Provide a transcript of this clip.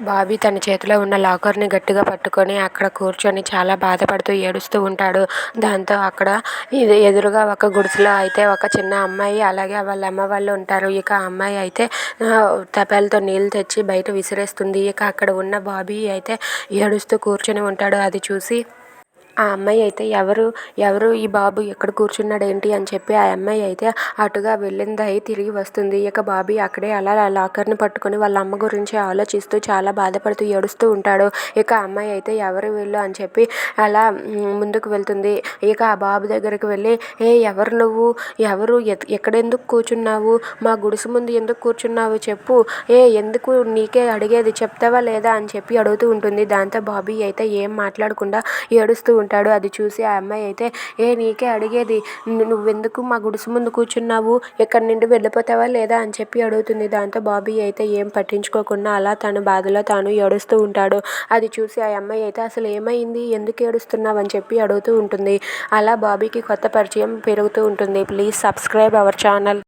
బాబీ తన చేతిలో ఉన్న లాకర్ని గట్టిగా పట్టుకొని అక్కడ కూర్చొని చాలా బాధపడుతూ ఏడుస్తూ ఉంటాడు. దాంతో అక్కడ ఇది ఎదురుగా ఒక గుడిసెలో అయితే ఒక చిన్న అమ్మాయి అలాగే వాళ్ళ అమ్మ వాళ్ళు ఉంటారు. ఇక ఆ అమ్మాయి అయితే తపాలతో నీళ్ళు తెచ్చి బయట విసిరేస్తుంది. ఇక అక్కడ ఉన్న బాబీ అయితే ఏడుస్తూ కూర్చొని ఉంటాడు. అది చూసి ఆ అమ్మాయి అయితే ఎవరు ఎవరు ఈ బాబు ఎక్కడ కూర్చున్నాడు ఏంటి అని చెప్పి ఆ అమ్మాయి అయితే అటుగా వెళ్ళిందై తిరిగి వస్తుంది. ఇక బాబీ అక్కడే అలా లాకర్ని పట్టుకొని వాళ్ళ అమ్మ గురించి ఆలోచిస్తూ చాలా బాధపడుతూ ఏడుస్తూ ఉంటాడు. ఇక అమ్మాయి అయితే ఎవరు వీళ్ళు అని చెప్పి అలా ముందుకు వెళ్తుంది. ఇక ఆ బాబు దగ్గరికి వెళ్ళి ఏ ఎవరు నువ్వు? ఎవరు? ఎక్కడెందుకు కూర్చున్నావు? మా గుడిసె ముందు ఎందుకు కూర్చున్నావు చెప్పు. ఏ ఎందుకు నీకే అడిగేది? చెప్తావా లేదా? అని చెప్పి అడుగుతూ ఉంటుంది. దాంతో బాబీ అయితే ఏం మాట్లాడకుండా ఏడుస్తూ ఉంటాడు అది చూసి ఆ అమ్మాయి అయితే ఏ నీకే అడిగేది. నువ్వెందుకు మా గుడిసె ముందు కూర్చున్నావు? ఇక్కడి నుండి వెళ్ళిపోతావా లేదా? అని చెప్పి అడుగుతుంది. దాంతో బాబీ అయితే ఏం పట్టించుకోకుండా అలా తన బాధలో తాను ఏడుస్తూ ఉంటాడు. అది చూసి ఆ అమ్మాయి అయితే అసలు ఏమైంది? ఎందుకు ఏడుస్తున్నావు? అని చెప్పి అడుగుతూ ఉంటుంది. అలా బాబీకి కొత్త పరిచయం పెరుగుతూ ఉంటుంది. Please subscribe our channel.